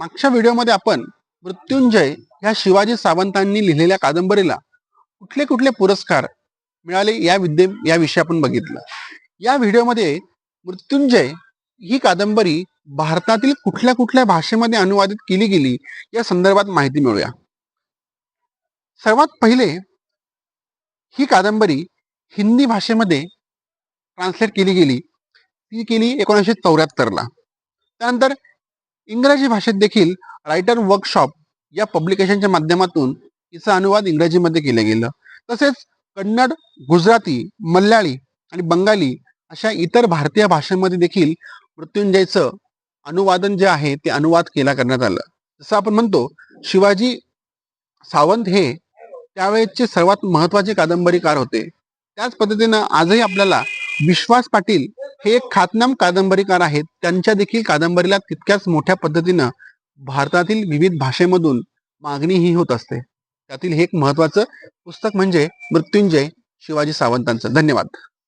मागच्या व्हिडिओमध्ये आपण मृत्युंजय ह्या शिवाजी सावंतांनी लिहिलेल्या कादंबरीला कुठले कुठले पुरस्कार मिळाले या विद्ये याविषयी आपण बघितलं. या व्हिडिओमध्ये मृत्युंजय ही कादंबरी भारतातील कुठल्या कुठल्या भाषेमध्ये अनुवादित केली गेली या संदर्भात माहिती मिळूया. सर्वात पहिले ही कादंबरी हिंदी भाषेमध्ये ट्रान्सलेट केली गेली. ती केली एकोणीसशे चौऱ्याहत्तरला. त्यानंतर इंग्रजी भाषेत देखील रायटर वर्कशॉप या पब्लिकेशनच्या माध्यमातून तिचा अनुवाद इंग्रजीमध्ये केलं गेलं. तसेच कन्नड गुजराती मल्याळी आणि बंगाली अशा इतर भारतीय भाषांमध्ये देखील मृत्युंजयचं अनुवादन जे आहे ते अनुवाद केला करण्यात आलं. जसं आपण म्हणतो शिवाजी सावंत हे त्यावेळेचे सर्वात महत्त्वाचे कादंबरीकार होते. त्याच पद्धतीनं आजही आपल्याला विश्वास पाटील हे एक खातनाम कादंबरीकार आहेत. त्यांच्या देखील कादंबरीला तितक्याच मोठ्या पद्धतीनं भारतातील विविध भाषेमधून मागणी ही होत असते. त्यातील हे एक महत्वाचं पुस्तक म्हणजे मृत्युंजय शिवाजी सावंतांचं. धन्यवाद.